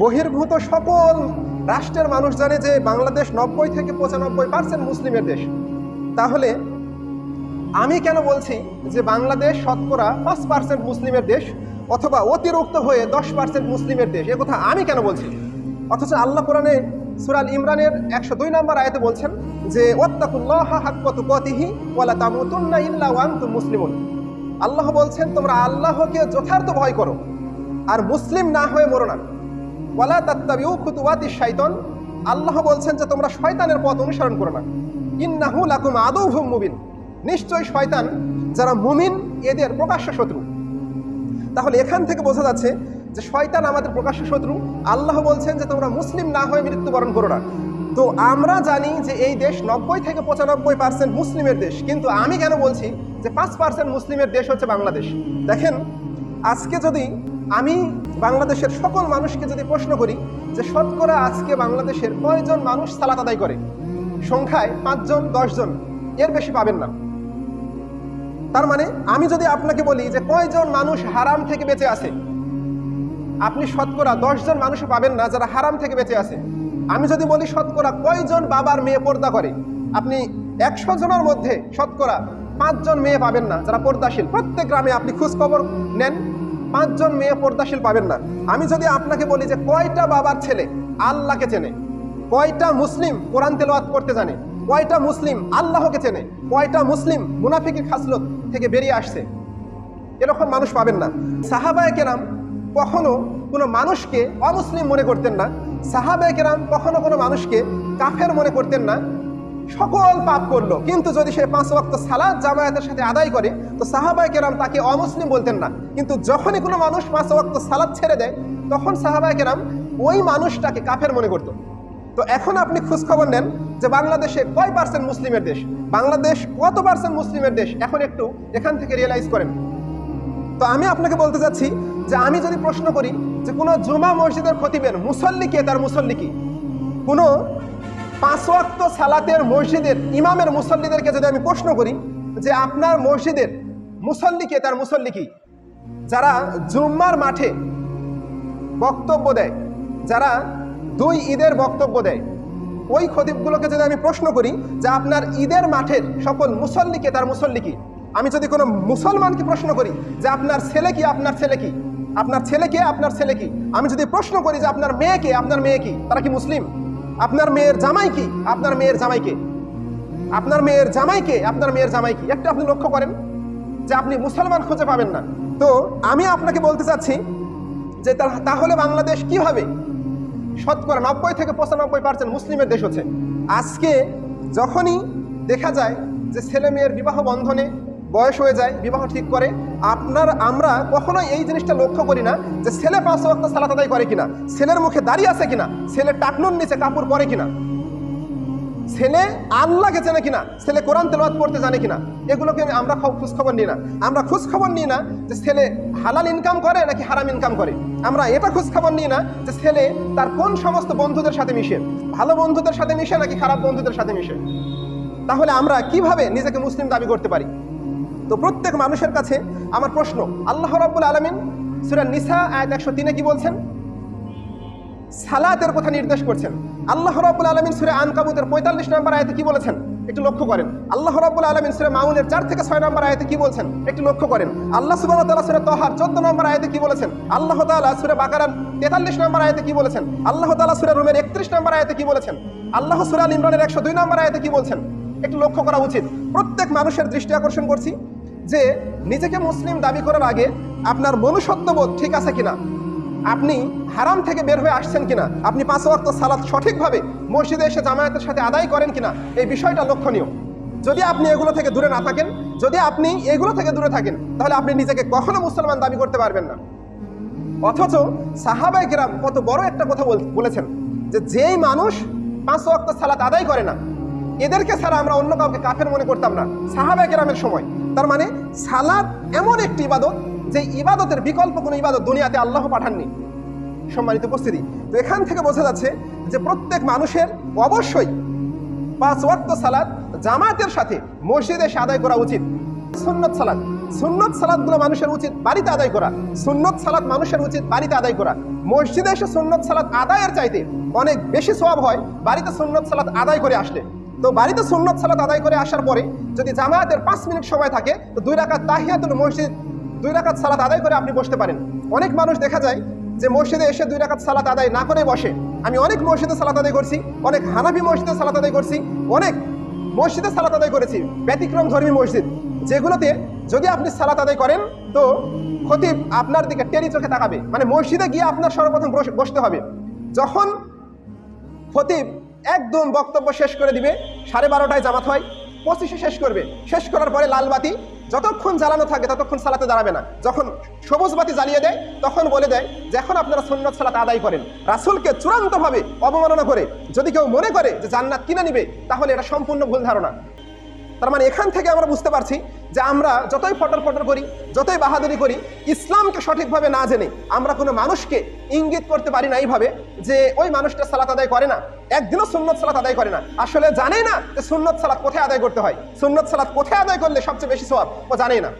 বহির্ভূত সকল রাষ্ট্রের মানুষ জানে যে বাংলাদেশ নব্বই থেকে পঁচানব্বই পার্সেন্ট মুসলিমের দেশ। তাহলে আমি কেন বলছি যে বাংলাদেশ শতকরা পাঁচ পার্সেন্ট মুসলিমের দেশ অথবা অতিরিক্ত হয়ে দশ পার্সেন্ট মুসলিমের দেশ? এ কথা আমি কেন বলছি? অথচ আল্লাহ কোরআনে সুরাল ইমরানের একশো দুই নম্বর আয়তে বলছেন যে মুসলিমুন। আল্লাহ বলছেন, তোমরা আল্লাহকে যথার্থ ভয় করো, আর মুসলিম না হয়ে মরো না। ওয়ালা তাত্তাবিউ খুতুওয়াতি শাইতান। আল্লাহ বলছেন যে তোমরা শয়তানের পথ অনুসরণ করো না। ইন্নাহু লাকুম আদৌহুম মুবিন। নিশ্চয় শয়তান যারা মুমিন, এদের প্রকাশ্য শত্রু। তাহলে এখান থেকে বোঝা যাচ্ছে যে শয়তান আমাদের প্রকাশ্য শত্রু। আল্লাহ বলছেন যে তোমরা মুসলিম না হয়ে মৃত্যুবরণ করো না। তো আমরা জানি যে এই দেশ নব্বই থেকে পঁচানব্বই পার্সেন্ট মুসলিমের দেশ। কিন্তু আমি কেন বলছি যে পাঁচ পার্সেন্ট মুসলিমের দেশ হচ্ছে বাংলাদেশ? দেখেন, আজকে যদি আমি বাংলাদেশের সকল মানুষকে যদি প্রশ্ন করি যে শতকরা আজকে বাংলাদেশের কয়জন মানুষ সালাত আদায় করে? সংখ্যায় পাঁচজন, দশজন, এর বেশি পাবেন না। তার মানে আমি যদি আপনাকে বলি যে কয়জন মানুষ হারাম থেকে বেঁচে আছে? আপনি শতকরা দশজন মানুষ পাবেন না যারা হারাম থেকে বেঁচে আছে। আমি যদি বলি শতকরা কয়জন বাবার মেয়ে পর্দা করে? আপনি একশো জনের মধ্যে শতকরা পাঁচজন মেয়ে পাবেন না যারা পর্দাশীল। প্রত্যেক গ্রামে আপনি খোঁজখবর নেন। পাঁচজন মেয়ে পর্দাশীল পাবেন না। আমি যদি আপনাকে বলি যে কয়টা বাবার ছেলে আল্লাহকে চেনে, কয়টা মুসলিম কোরআন তেলাওয়াত করতে জানে, কয়টা মুসলিম আল্লাহকে চেনে, কয়টা মুসলিম মুনাফিকের খাসলত থেকে বেরিয়ে আসছে, এরকম মানুষ পাবেন না। সাহাবায় কেরাম কখনো কোনো মানুষকে অমুসলিম মনে করতেন না। সাহাবায় কেরাম কখনো কোনো মানুষকে কাফের মনে করতেন না। সকল পাপ করল। কিন্তু যদি সে পাঁচ ওয়াক্ত সালাদ জামায়াতের সাথে আদায় করে, তো সাহাবায় কেরাম তাকে অমুসলিম বলতেন না। কিন্তু যখনই কোনো মানুষ পাঁচ ওয়াক্ত সালাদ ছেড়ে দেয়, তখন সাহাবায় কেরাম ওই মানুষটাকে কাফের মনে করতো। তো এখন আপনি খোঁজখবর নেন যে বাংলাদেশে কয় পার্সেন্ট মুসলিমের দেশ? বাংলাদেশ কত পার্সেন্ট মুসলিমের দেশ? এখন একটু এখান থেকে রিয়েলাইজ করেন। তো আমি আপনাকে বলতে চাচ্ছি যে আমি যদি প্রশ্ন করি যে কোনো জুমা মসজিদের খতিবের মুসল্লি কে, তার মুসল্লি কি? কোনো পাঁচ ওয়াক্ত সালাতের মসজিদের ইমামের মুসল্লিদেরকে যদি আমি প্রশ্ন করি যে আপনার মসজিদের মুসল্লি কে, তার মুসল্লি কি? যারা জুম্মার মাঠে বক্তব্য দেয়, যারা দুই ঈদের বক্তব্য দেয়, ওই খতিবগুলোকে যদি আমি প্রশ্ন করি যে আপনার ঈদের মাঠের সকল মুসল্লিকে তার মুসল্লি কি? আমি যদি কোনো মুসলমানকে প্রশ্ন করি যে আপনার ছেলে কি, আপনার ছেলে কি? আপনার ছেলে কে, আপনার ছেলে কি? আমি যদি প্রশ্ন করি যে আপনার মেয়ে কে, আপনার মেয়ে কি? তারা কি মুসলিম? আপনার মেয়ের জামাই কি? আপনার মেয়ের জামাই কে? আপনার মেয়ের জামাই কে? আপনার মেয়ের জামাই কি? একটু আপনি লক্ষ্য করেন যে আপনি মুসলমান খুঁজে পাবেন না। তো আমি আপনাকে বলতে চাচ্ছি যে তাহলে বাংলাদেশ কি হবে? শতকরা নব্বই থেকে পঁচানব্বই পার্সেন্ট মুসলিমের দেশ হচ্ছে। আজকে যখনই দেখা যায় যে ছেলে মেয়ের বিবাহ বন্ধনে বয়স হয়ে যায়, বিবাহ ঠিক করে, আপনার, আমরা কখনোই এই জিনিসটা লক্ষ্য করি না যে ছেলে পাঁচ ওয়াক্ত সালাত আদায় করে কিনা, ছেলের মুখে দাঁড়িয়ে আছে কিনা, ছেলে টাকনুর নিচে কাপড় পরে কিনা, ছেলে আল্লাহকে চেনে কিনা, ছেলে কোরআন তেলাওয়াত পড়তে জানে কিনা, এগুলোকে আমরা খব- খোঁজ নিই না। আমরা খোঁজ খবর নিই না যে ছেলে হালাল ইনকাম করে নাকি হারাম ইনকাম করে। আমরা এটা খোঁজখবর নিই না যে ছেলে তার কোন সমস্ত বন্ধুদের সাথে মিশে। ভালো বন্ধুদের সাথে মিশে নাকি খারাপ বন্ধুদের সাথে মিশে? তাহলে আমরা কীভাবে নিজেকে মুসলিম দাবি করতে পারি? তো প্রত্যেক মানুষের কাছে আমার প্রশ্ন, আল্লাহ রাব্বুল আলমিন সুরা নিসা আয়াত একশো তিনে কি বলছেন? সালাতের কথা নির্দেশ করছেন। আল্লাহ রাব্বুল আলামিন সূরা আনকাবুতের 45 নম্বর আয়াতে কি বলেছেন? একটু লক্ষ্য করেন। আল্লাহ রাব্বুল আলামিন সূরা মাউনের 4 থেকে 6 নম্বর আয়াতে কি বলছেন? একটু লক্ষ্য করেন। আল্লাহ সুবহানাহু ওয়া তাআলা সূরা তাহার 14 নম্বর আয়াতে কি বলেছেন? আল্লাহ তাআলা সুরে বাকারান তেতাল্লিশ নম্বর আয়াতে কি বলেছেন? আল্লাহ তাআলা সুরে রুমের 31 নম্বর আয়াতে কি বলেছেন? আল্লাহ সূরা আল ইমরানের 102 নম্বর আয়াতে কি বলছেন? একটু লক্ষ্য করা উচিত। প্রত্যেক মানুষের দৃষ্টি আকর্ষণ করছি। যে নিজেকে মুসলিম দাবি করার আগে আপনার মনুষ্যত্ববোধ ঠিক আছে কিনা? আপনি হারাম থেকে বের হয়ে আসছেন কিনা? আপনি পাঁচ ওয়াক্ত সালাদ সঠিকভাবে মসজিদে এসে জামায়াতের সাথে আদায় করেন কিনা? এই বিষয়টা লক্ষণীয়। যদি আপনি এগুলো থেকে দূরে না থাকেন, যদি আপনি এগুলো থেকে দূরে থাকেন, তাহলে আপনি নিজেকে কখনো মুসলমান দাবি করতে পারবেন না। অথচ সাহাবাই গ্রাম কত বড় একটা কথা বল- বলেছেন যে যেই মানুষ পাঁচ ওয়াক্ত সালাত আদায় করে না এদেরকে ছাড়া আমরা অন্য কাউকে কাফের মনে করতাম না। সাহাবাই কেরামের সময়। তার মানে সালাদ এমন একটি ইবাদত যে ইবাদতের বিকল্প কোনো ইবাদত দুনিয়াতে আল্লাহ পাঠাননি। সম্মানিত উপস্থিতি। তো এখান থেকে বোঝা যাচ্ছে যে প্রত্যেক মানুষের অবশ্যই পাঁচ ওয়াক্ত সালাদ জামাতের সাথে মসজিদে এসে আদায় করা উচিত। সুন্নত সালাদ সুন্নত সালাদগুলো মানুষের উচিত বাড়িতে আদায় করা। সুন্নত সালাদ মানুষের উচিত বাড়িতে আদায় করা। মসজিদে এসে সুন্নত সালাদ আদায়ের চাইতে অনেক বেশি সওয়াব হয় বাড়িতে সুন্নত সালাত আদায় করে আসলে। তো বাড়িতে সুন্নত সালাত আদায় করে আসার পরে যদি জামায়াতের পাঁচ মিনিট সময় থাকে, তো দুই রাকাত তাহিয়াতুল মসজিদ, দুই রাকাত সালাত আদায় করে আপনি বসতে পারেন। অনেক মানুষ দেখা যায় যে মসজিদে এসে দুই রাকাত সালাত আদায় না করে বসে। আমি অনেক মসজিদে সালাত আদায় করছি, অনেক হানাফি মসজিদে সালাত আদায় করছি, অনেক মসজিদে সালাত আদায় করেছি, ব্যতিক্রম ধর্মী মসজিদ। যেগুলোতে যদি আপনি সালাত আদায় করেন, তো খতিব আপনার দিকে টেরি চোখে তাকাবে। মানে মসজিদে গিয়ে আপনার সর্বপ্রথম বসতে হবে। যখন খতিব একদম বক্তব্য শেষ করে দিবে। সাড়ে বারোটায় জামাত হয়, পঁচিশে শেষ করবে। শেষ করার পরে লাল বাতি, যতক্ষণ জ্বালানো থাকে ততক্ষণ সালাতে দাঁড়াবে না। যখন সবুজ বাতি জ্বালিয়ে দেয়, তখন বলে দেয় যে, এখন আপনারা সন্ন্যত সালাতে আদায় করেন। রাসুলকে চূড়ান্তভাবে অবমাননা করে যদি কেউ মনে করে যে জান্নাত কিনে নিবে, তাহলে এটা সম্পূর্ণ ভুল ধারণা। তার মানে এখান থেকে আমরা বুঝতে পারছি যে আমরা যতই ফটর ফটর করি, যতই বাহাদুরি করি, ইসলামকে সঠিকভাবে না জেনে আমরা কোনো মানুষকে ইঙ্গিত করতে পারি না এইভাবে যে ওই মানুষটা সালাত আদায় করে না। একদিনও সুন্নত সালাত আদায় করে না। আসলে জানে না যে সুন্নত সালাত কোথায় আদায় করতে হয়। সুন্নত সালাত কোথায় আদায় করলে সবচেয়ে বেশি সব ও জানেই না।